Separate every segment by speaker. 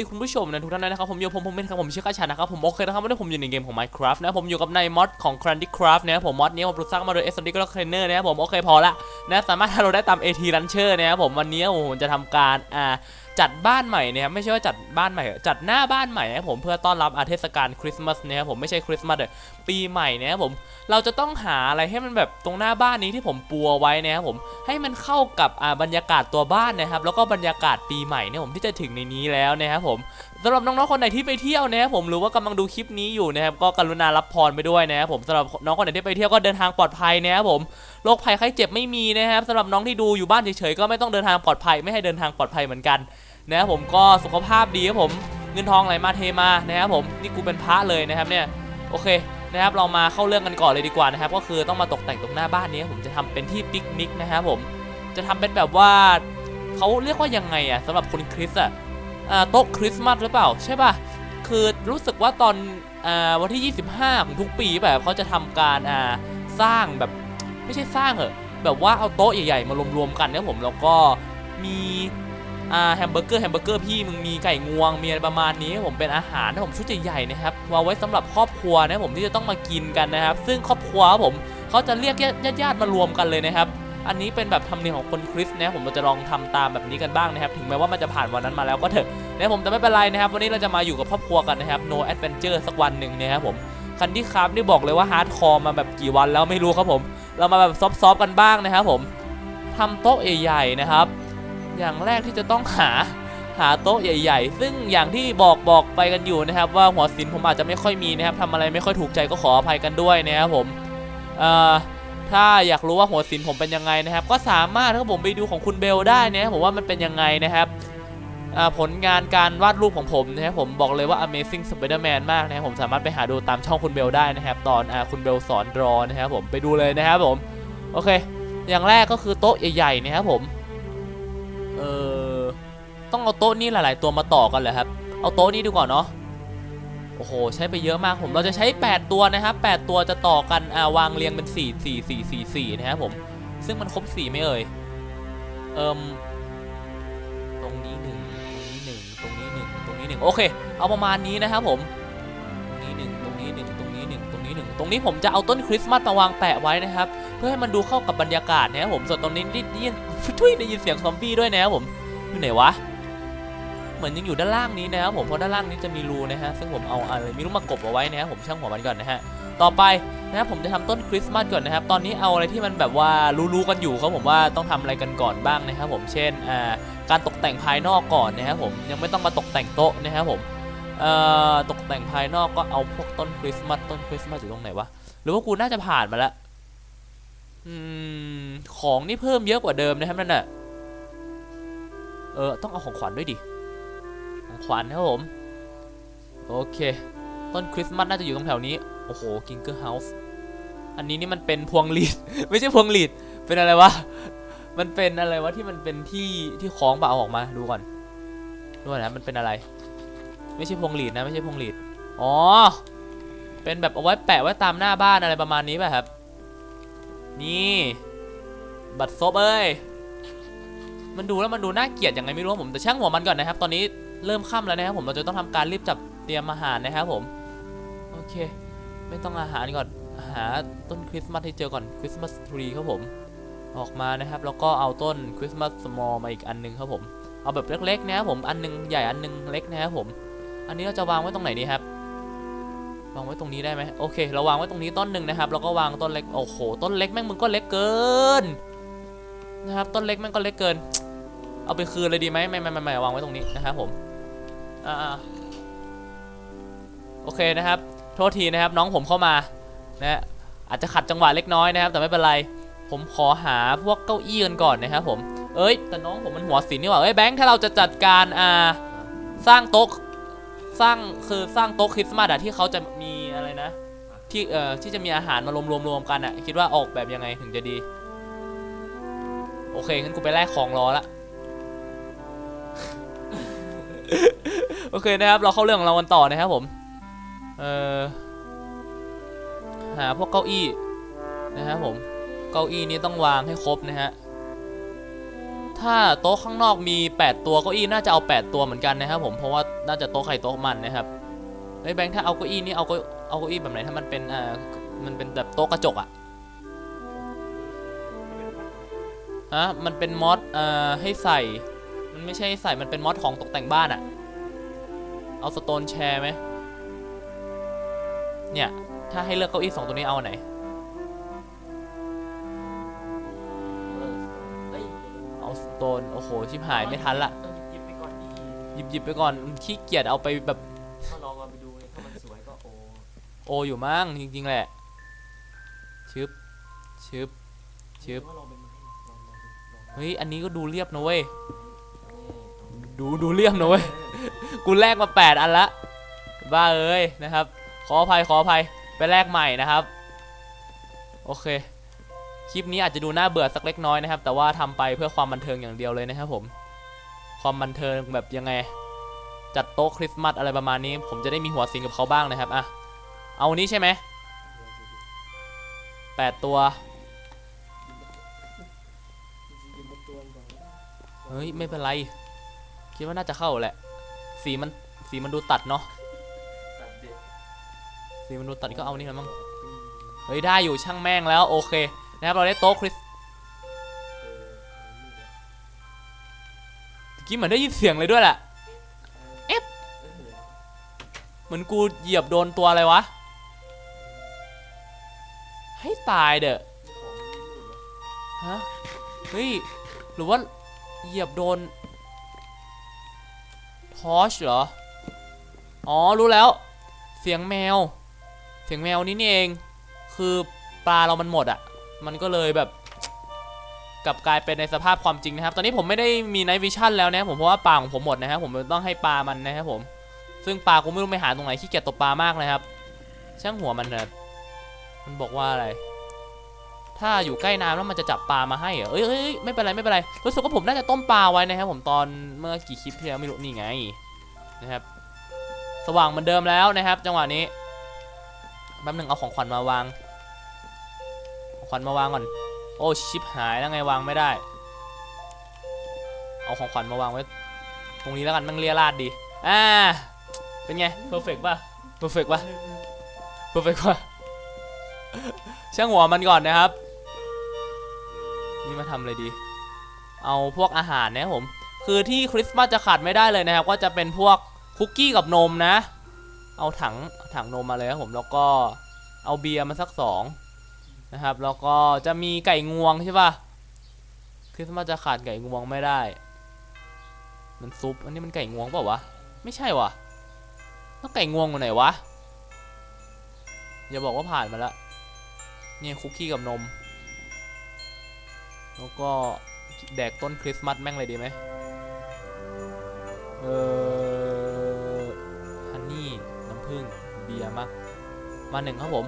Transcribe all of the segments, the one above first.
Speaker 1: สวัสดีคุณผู้ชมนะทุกท่านนะครับผมโยผมผมเป็นครับผมชื่อข้าชันนะครับผมโอเคนะครับวันนี้ผมอยู่ในเกมของ Minecraft นะผมอยู่กับในมอดของ Candy Craft นะครับผมมอดนี้ผมสร้างมาโดย s อ d ก็แล้วเทรนเนอร์นะครับผมโอเคพอละนะสามารถทำเราได้ตาม AT Launcher นะครับผมวันนี้ผมจะทำการอ่า จัดบ้านใหม่นะครับไม่ใช่ว่าจัดบ้านใหม่ จัดหน้าบ้านใหม่นะครับผมเพื่อต้อนรับอาเทศกาลคริสต์มาสนะครับผมไม่ใช่คริสต์มาสปีใหม่นะครับผมเราจะต้องหาอะไรให้มันแบบตรงหน้าบ้านนี้ที่ผมปัวไว้นะครับผมให้มันเข้ากับอ่าบรรยากาศตัวบ้านนะครับแล้วก็บรรยากาศปีใหม่เนี่ยผมที่จะถึงในนี้แล้วนะครับผมสำหรับน้องๆคนไหนที่ไปเที่ยวนะครับผมหรือว่ากำลังดูคลิปนี้อยู่นะครับก็กรุณารับพรไปด้วยนะครับผมสำหรับน้องคนไหนที่ไปเที่ยวก็เดินทางปลอดภัยนะครับผมโรคภัยไข้เจ็บไม่มีนะครับสำหรับน้องที่ดูอยู่บ้านเฉยๆก็ไม่ต้องเดินทางปลอดภัยไม่ให้เดินทางปลอดภัยเหมือนกัน นะครับผมก็สุขภาพดีครับผมเงินทองไหลมาเทมานะครับผมนี่กูเป็นพระเลยนะครับเนี่ยโอเคนะครับเรามาเข้าเรื่องกันก่อนเลยดีกว่านะครับ ก็คือต้องมาตกแต่งตรงหน้าบ้านนี้ผมจะทำเป็นที่ปิกนิกนะครับผมจะทำเป็นแบบว่าเขาเรียกว่ายังไงอะสำหรับคนคริสอะอ่าโต๊ะคริสต์มาสหรือเปล่าใช่ป่ะคือรู้สึกว่าตอนอวันที่ 25 ของทุกปีแบบเขาจะทำการสร้างแบบไม่ใช่สร้างเหอะแบบว่าเอาโต๊ะใหญ่ๆมารวมๆกันนะครับผมแล้วก็มี แฮมเบอร์เกอร์แฮมเบอร์เกอร์พี่มึงมีไก่งวงมีอะไรประมาณนี้ผมเป็นอาหารนะผมชุดใหญ่ๆนะครับวางไว้สำหรับครอบครัวนะผมที่จะต้องมากินกันนะครับ ซึ่งครอบครัวผมเขาจะเรียกญาติๆมารวมกันเลยนะครับอันนี้เป็นแบบธรรมเนียมของคนคริสต์นะผมเราจะลองทำตามแบบนี้กันบ้างนะครับ ถึงแม้ว่ามันจะผ่านวันนั้นมาแล้วก็เถอะนะผมจะไม่เป็นไรนะครับ วันนี้เราจะมาอยู่กับครอบครัวกันนะครับ no adventure สักวันหนึ่งนะครับผมคันที่ครับนี่บอกเลยว่าฮาร์ดคอร์มาแบบกี่วันแล้วไม่รู้ครับผม เรามาแบบซอฟๆกันบ้างนะครับผมทำโต๊ะใหญ่ๆนะครับ อย่างแรกที่จะต้องหาหาโต๊ะใหญ่ ๆ ซึ่งอย่างที่บอกบอกไปกันอยู่นะครับ ว่าหัวศิลป์ผมอาจจะไม่ค่อยมีนะครับทำอะไรไม่ค่อยถูกใจก็ขออภัยกันด้วยนะครับผมเอ่อถ้าอยากรู้ว่าหัวศิลป์ผมเป็นยังไงนะครับ ก็สามารถถ้าผมไปดูของคุณเบลได้นะครับผมว่ามันเป็นยังไงนะครับผลงานการวาดรูปของผมนะครับผมบอกเลยว่า Amazing Spider-Man มากนะครับผมสามารถไปหาดูตามช่องคุณเบลได้นะครับ ตอนอคุณเบลสอนรอนะครับผมไปดูเลยนะครับผมโอเค อย่างแรกก็คือโต๊ะใหญ่ๆนะครับผม เออ ต้องเอาโต๊ะนี้หลาย ๆ ตัวมาต่อกันเหรอครับ เอาโต๊ะนี้ดีกว่าเนาะ โอ้โห ใช้ไปเยอะมากผม เราจะใช้ 8 ตัวนะครับ 8 ตัวจะต่อกันอ่าวางเรียงเป็น 4 4 4 4 4 นะครับผม ซึ่งมันครบ 4 ไม่เอ่ย เอิมตรงนี้ 1 ตรงนี้ 1 ตรงนี้ 1 ตรงนี้ 1 โอเค เอาประมาณนี้นะครับผมตรงนี้1ตรงนี้1ตรงนี้1ตรงนี้1ตรงนี้ผมจะเอาต้นคริสต์มาสมาวางแปะไว้นะครับ เพื่อให้มันดูเข้ากับบรรยากาศนะครับผมส่วนตรงนี้ได้ยิน ทุยได้ยินเสียงซอมบี้ด้วยนะครับผมอยู่ไหนวะเหมือนยังอยู่ด้านล่างนี้นะครับผมเพราะด้านล่างนี้จะมีรูนะฮะซึ่งผมเอาอะไรม่รู้มากบเอาไว้นะครับผมช่างหัวมันก่อนนะฮะต่อไปนะครับผมจะทำต้นคริสต์มาสก่อนนะครับตอนนี้เอาอะไรที่มันแบบว่ารู้ๆกันอยู่ครับผมว่าต้องทำอะไรกันก่อนบ้างนะครับผมเช่นอ่าการตกแต่งภายนอกก่อนนะครับผมยังไม่ต้องมาตกแต่งโต๊ะนะครับผมเอ่อตกแต่งภายนอกก็เอาพวกต้นคริสต์มาสต้นคริสต์มาสอยู่ตรงไหนวะหรือว่ากูน่าจะผ่านมาแล้ว อืม ของนี่เพิ่มเยอะกว่าเดิมนะครับนั่นน่ะ เออ ต้องเอาของขวัญด้วยดิ ของขวัญครับผม โอเค ต้นคริสต์มาสน่าจะอยู่ตรงแถวนี้ โอ้โห กิงเกอร์เฮาส์ อันนี้นี่มันเป็นพวงหลีด ไม่ใช่พวงหลีด เป็นอะไรวะ มันเป็นอะไรวะที่มันเป็นที่ที่คล้องเปล่าอออกมา ดูก่อนดูก่อนนะมันเป็นอะไร ไม่ใช่พวงหลีดนะ ไม่ใช่พวงหลีด อ๋อ เป็นแบบเอาไว้แปะไว้ตามหน้าบ้านอะไรประมาณนี้ป่ะครับ นี่ บัตรซบเอ้ย มันดูแล้วมันดูน่าเกลียดยังไงไม่รู้ผมแต่ช่างหัวมันก่อนนะครับ ตอนนี้เริ่มค่ำแล้วนะครับผมเราจะต้องทำการรีบจับเตรียมอาหารนะครับผม โอเค ไม่ต้องอาหารก่อนหาต้นคริสต์มาสให้เจอก่อนคริสต์มาสทรีครับผมออกมานะครับแล้วก็เอาต้นคริสต์มาสสมอลมาอีกอันหนึงครับผมเอาแบบเล็กๆนะครับผมอันหนึงใหญ่อันหนึงเล็กนะครับผม อันนี้เราจะวางไว้ตรงไหนดีครับางไว้ตรงนี้ได้ไหมโอเค เราวางไว้ตรงนี้ต้นหนึ่งนะครับแล้วก็วางต้นเล็กโอ้โหต้นเล็กแม่งมึงก็เล็กเกินนะครับต้นเล็กแม่งก็เล็กเกิน เอาไปคืนเลยดีไหมไม่ไม่ไม่ไม่วางไว้ตรงนี้นะครับผมอ่าโอเคนะครับ โทษทีนะครับน้องผมเข้ามานะอาจจะขัดจังหวะเล็กน้อยนะครับ แต่ไม่เป็นไรผมขอหาพวกเก้าอี้กันก่อนนะครับผมเอ้ยแต่น้องผมมันหัวศิลป์นี่หว่าเอ้ยแบงค์ถ้าเราจะจัดการอ่าสร้างโต๊ะ สร้างคือสร้างโต๊ะคริสต์มาสอะที่เขาจะมีอะไรนะ ที่เอ่อที่จะมีอาหารมารวมรวมรวมกันอะคิดว่าออกแบบยังไงถึงจะดี โอเคงั้นกูไปแลกของรอละโอเคนะครับ เราเข้าเรื่องของเรากันต่อนะครับผมเอ่อหาพวกเก้าอี้นะครับผมเก้าอี้นี้ต้องวางให้ครบนะฮะถ้าโต๊ะข้างนอกมี 8 ตัวเก้าอี้น่าจะเอา 8 ตัวเหมือนกันนะครับผมเพราะว่า น่าจะโต๊ะใครโต๊ะมันนะครับไอ้ยแบงค์ถ้าเอาเก้าอี้นี่เอาเก้าเอาเก้าอี้แบบไหนถ้ามันเป็นอ่ามันเป็นแบบโต๊ะกระจกอะฮะมันเป็นมอสเอ่าให้ใส่ มันไม่ใช่ใส่มันเป็นมอสของตกแต่งบ้านอะเอาสโตนแชร์ไหมเนี่ยถ้าให้เลือกเก้าอี้สองตัวนี้เอาไหน
Speaker 2: เอา
Speaker 1: สโตนโอ้โหชิบหายไม่ทันละ ยิบหยิบไปก่อนขี้เกียจเอาไปแบบ
Speaker 2: ถ้าลองเอาไปดูไงถ้ามันสวยก็โอ้
Speaker 1: โออยู่มั้งจริง ๆ แหละชึบชึบชึบ
Speaker 2: ว่าลองเป็นไม้ลองลองดูลอง
Speaker 1: เฮ้ยอันนี้ก็ดูเรียบนะเว้ย
Speaker 2: นี่
Speaker 1: ดูดูเรียบนะเว้ยกูแลกมา 8 อันละบ้าเอ้ยนะครับ ขออภัยขออภัยไปแลกใหม่นะครับ โอเคคลิปนี้อาจจะดูน่าเบื่อสักเล็กน้อยนะครับ แต่ว่าทำไปเพื่อความบันเทิงอย่างเดียวเลยนะครับผม ความบันเทิงแบบยังไง จัดโต๊ะคริสต์มาสอะไรประมาณนี้ ผมจะได้มีหัวซิงกับเขาบ้างนะครับอะเอานี้ใช่ไหมแปดตัว
Speaker 2: เฮ้
Speaker 1: ยไม่เป็นไร คิดว่าน่าจะเข้าแหละ สีมันสีมันดูตัดเนาะสีมันดูตัดก็เอานี่แหละมั้งเฮ้ยได้อยู่ช่างแม่งแล้วโอเคนะครับเราได้โต๊ะคริส กี้เหมือนได้ยินเสียงเลยด้วยแหละ
Speaker 2: เออ
Speaker 1: เหมือนกูเหยียบโดนตัวอะไรวะ ให้ตายเด้อ
Speaker 2: ของมันไม่พูดเหรอ
Speaker 1: ฮะ เฮ้ย หรือว่าเหยียบโดนทอชเหรอ อ๋อ รู้แล้ว เสียงแมว เสียงแมวนี่นี่เอง คือปลาเรามันหมดอะ่ะ มันก็เลยแบบ กับกลายเป็นในสภาพความจริงนะครับ ตอนนี้ผมไม่ได้มีไนท์วิชั่นแล้วนะครับผมเพราะว่าปลาของผมหมดนะครับผมต้องให้ปลามันนะครับผม ซึ่งปลากูไม่รู้ไปหาตรงไหนขี้เกียจตกปลามากนะครับ ช่างหัวมันนะมันบอกว่าอะไร ถ้าอยู่ใกล้น้ำแล้วมันจะจับปลามาให้เหรอเอ้ยเอ้ยไม่เป็นไรไม่เป็นไรรู้สึกว่าผมน่าจะต้มปลาไว้นะครับ ผมตอนเมื่อกี่คลิปที่แล้วไม่รู้นี่ไงนะครับ สว่างเหมือนเดิมแล้วนะครับ จังหวะนี้แป๊บหนึงเอาของขวัญมาวาง ของขวัญมาวางก่อน โอ้ชิปหายแล้วไงวางไม่ได้ เอาของขวัญมาวางไว้ ตรงนี้แล้วกันแมันเลียราดดีอ่าเป็นไงเพอร์เฟกป่ะเพอร์เฟกป่ะเพอร์เฟกป่ะช่างหัวมันก่อนนะครับ นี่มาทำอะไรดี เอาพวกอาหารนะผม คือที่คริสต์มาสจะขาดไม่ได้เลยนะครับ ก็จะเป็นพวกคุกกี้กับนมนะ เอาถังถังนมมาเลยครับผมแล้วก็เอาเบียร์มาสักสอง นะครับ แล้วก็จะมีไก่งวงใช่ป่ะคริสต์มาสจะขาดไก่งวงไม่ได้ มันซุป อันนี้มันไก่งวงเปล่าวะ ไม่ใช่วะแล้วไก่งวงอยู่ไหนวะ อย่าบอกว่าผ่านมาแล้วเนี่ยคุกกี้กับนม แล้วก็แดกต้นคริสต์มาสแม่งเลยดีไหมเออฮันนี่น้ำผึ้งเบียร์มามาหนึ่งครับผม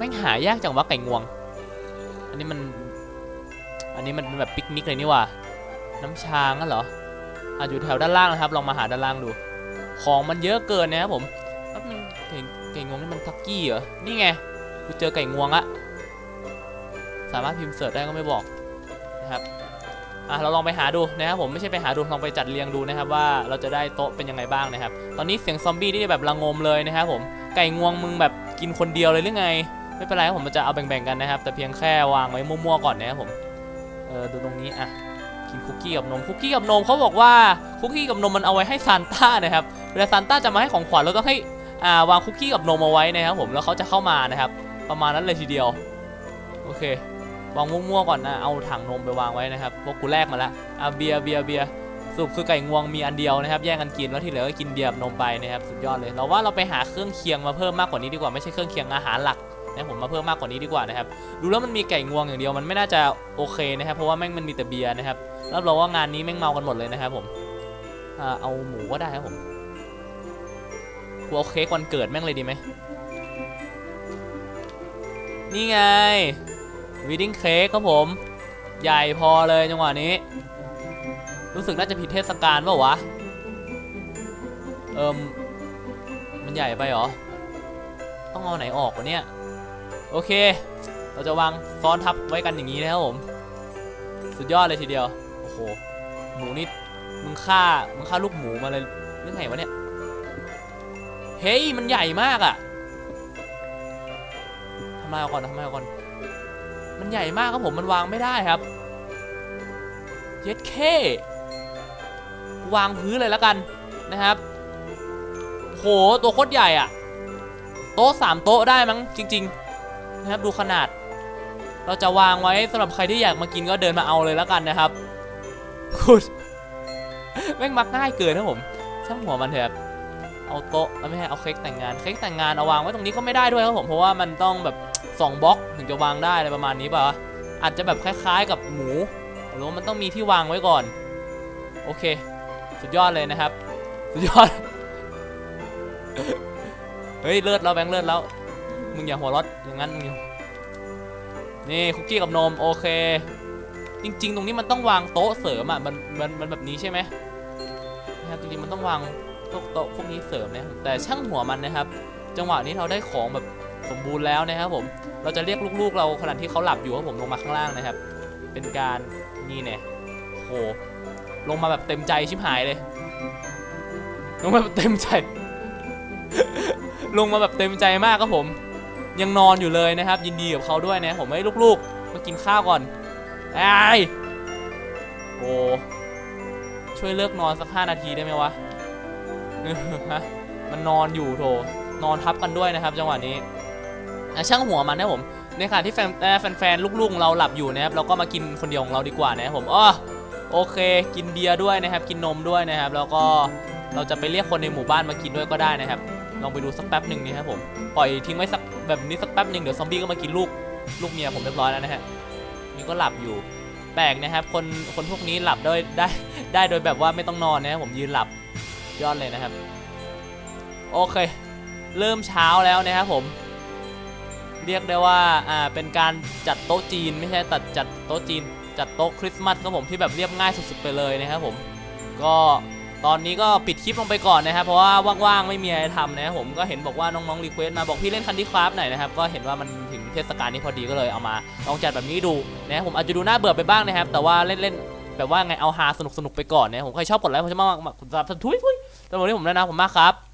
Speaker 1: แม่งหายากจังวะไก่งวง อันนี้มัน อันนี้มันเป็นแบบปิกนิกเลยนี่ว่าน้ำชางั้นเหรออาจอยู่แถวด้านล่างนะครับ ลองมาหาด้านล่างดู ของมันเยอะเกินนะครับผมแป๊บนึงเห็นไก่งวงนี่มันทักกี้เหรอ นี่ไง กูเจอไก่งวงละสามารถพิมพ์เสิร์ชได้ก็ไม่บอกนะครับ อะเราลองไปหาดูนะครับผมไม่ใช่ไปหาดูลองไปจัดเรียงดูนะครับ ว่าเราจะได้โต๊ะเป็นยังไงบ้างนะครับ ตอนนี้เสียงซอมบี้นี่แบบระงมเลยนะครับผม ไก่งวงมึงแบบกินคนเดียวเลยหรือไง ไม่เป็นไรครับผมมันจะเอาแบ่งๆกันนะครับ แต่เพียงแค่วางไว้มั่วๆก่อนนะครับผม เออดูตรงนี้อะกินคุกกี้กับนมคุกกี้กับนมเขาบอกว่าคุกกี้กับนมมันเอาไว้ให้ซานต้านะครับเวลาซานต้าจะมาให้ของขวัญเราต้องให้อ่าวางคุกกี้กับนมเอาไว้นะครับผมแล้วเขาจะเข้ามานะครับ ประมาณนั้นเลยทีเดียวโอเควางมั่วๆก่อนนะเอาถังนมไปวางไว้นะครับพวกกูแลกมาล้วอะเบียร์เบียร์เบียร์สุปคือไก่งวงมีอันเดียวนะครับ แย่งกันกินแล้วที่เหลือก็กินเบียร์กับนมไปนะครับสุดยอดเลยเราว่าเราไปหาเครื่องเคียงมาเพิ่มมากกว่านี้ดีกว่าไม่ใช่เครื่องเคียงอาหารหลัก นะผมมาเพิ่มมากกว่านี้ดีกว่านะครับดูแล้วมันมีไก่งวงอย่างเดียวมันไม่น่าจะโอเคนะครับ เพราะว่าแม่งมันมีแต่เบียร์นะครับรับรองว่างานนี้แม่งเมากันหมดเลยนะครับผมเอาหมูก็ได้ครับผมกูเอาเค้กวันเกิดแม่งเลยดีไหมนี่ไงวีดิ้งเค้กครับผม ใหญ่พอเลยจังหวะนี้ รู้สึกน่าจะผิดเทศกาลเปล่าวะ เอิมมันใหญ่ไปหรอ ต้องเอาไหนออกวะเนี่ย โอเค เราจะวางซ้อนทับไว้กันอย่างนี้นะครับผม สุดยอดเลยทีเดียว โอ้โห หมูนี่ มึงฆ่า มึงฆ่าลูกหมูมาเลยเรื่องไงวะเนี่ย เฮ้ย มันใหญ่มากอะทำลายเอาก่อนทำลายเอาก่อน มันใหญ่มากครับผม มันวางไม่ได้ครับ เย็ดเควางพื้นเลยแล้วกันนะครับ โห ตัวโคตรใหญ่อะโต๊ะสามโต๊ะได้มั้งจริง ๆ นะครับดูขนาด เราจะวางไว้สำหรับใครที่อยากมากินก็เดินมาเอาเลยแล้วกันนะครับคุณแม่งมักง่ายเกินนะผมช่างหัวมันเถอะเอาโต๊ะไม่ให้เอาเค้กแต่งงานเค้กแต่งงานเอาวางไว้ตรงนี้ก็ไม่ได้ด้วยครับผมเพราะว่ามันต้องแบบ2บล็อกถึงจะวางได้อะไรประมาณนี้ป่ะอาจจะแบบคล้ายๆกับหมูหรือว่ามันต้องมีที่วางไว้ก่อน โอเค สุดยอดเลยนะครับ สุดยอดเฮ้ยเลือดแล้วแบงค์เลือดแล้ว มึงอย่าหัวรถอย่างนั้นมึงอย่นี่คุกกี้กับนมโอเค จริง ๆ ตรงนี้มันต้องวางโต๊ะเสริมอะมันมันมันแบบนี้ใช่ไหมนะครับจริงๆมันต้องวางพวกโต๊ะพวกนี้เสริมนะแต่ช่างหัวมันนะครับ จังหวะนี้เราได้ของแบบสมบูรณ์แล้วนะครับผมเราจะเรียกลูกๆ เราขณะที่เขาหลับอยู่ครับผมลงมาข้างล่างนะครับ เป็นการนี่เนี่ยโหลงมาแบบเต็มใจชิบหายเลย ลงมาแบบเต็มใจ ลงมาแบบเต็มใจมากครับผม ยังนอนอยู่เลยนะครับ ยินดีกับเขาด้วยนะผมให้ลูกๆมากินข้าวก่อนไอ้โอ้ช่วยเลิกนอนสักห้านาทีได้ไหมวะฮะมันนอนอยู่โถนอนทับกันด้วยนะครับ จังหวะนี้ช่างหัวมันนะผมในขณะที่แฟนแฟนๆลูกๆของเราหลับอยู่นะครับเราก็มากินคนเดียวของเราดีกว่านะครับผมอ้อโอเค กินเบียร์ด้วยนะครับ กินนมด้วยนะครับ แล้วก็เราจะไปเรียกคนในหมู่บ้านมากินด้วยก็ได้นะครับ ลองไปดูสักแป๊บหนึ่งนี่ครับผม ปล่อยทิ้งไว้สัก แบบนี้สักแป๊บหนึ่งเดี๋ยวซอมบี้ก็มากินลูกลูกเมียผมเรียบร้อยแล้วนะฮะนี่ก็หลับอยู่ แปลกนะครับคนคนพวกนี้หลับได้ได้ได้โดยแบบว่าไม่ต้องนอนนะผมยืนหลับยอดเลยนะครับ โอเค เริ่มเช้าแล้วนะครับผม เรียกได้ว่าอ่าเป็นการจัดโต๊ะจีนไม่ใช่ตัดจัดโต๊ะจีน จัดโต๊ะคริสต์มาสครับผมที่แบบเรียบง่ายสุดๆไปเลยนะครับผมก็ ตอนนี้ก็ปิดคลิปลงไปก่อนนะครับ เพราะว่าว่างๆไม่มีอะไรทำนะผมก็เห็นบอกว่าน้องๆรีเควสต์มาบอกพี่เล่นคันดี้คราฟหน่อยนะครับ ก็เห็นว่ามันถึงเทศกาลนี้พอดีก็เลยเอามาลองจัดแบบนี้ดูนะผมอาจจะดูน่าเบื่อไปบ้างนะครับ แต่ว่าเล่นๆแบบว่าไงเอาฮาสนุกๆไปก่อนนะผมใครชอบกดไลค์ผมจะมากคุณซับทุยทุยแต่วันนี้ผมแนะนำผมมากครับ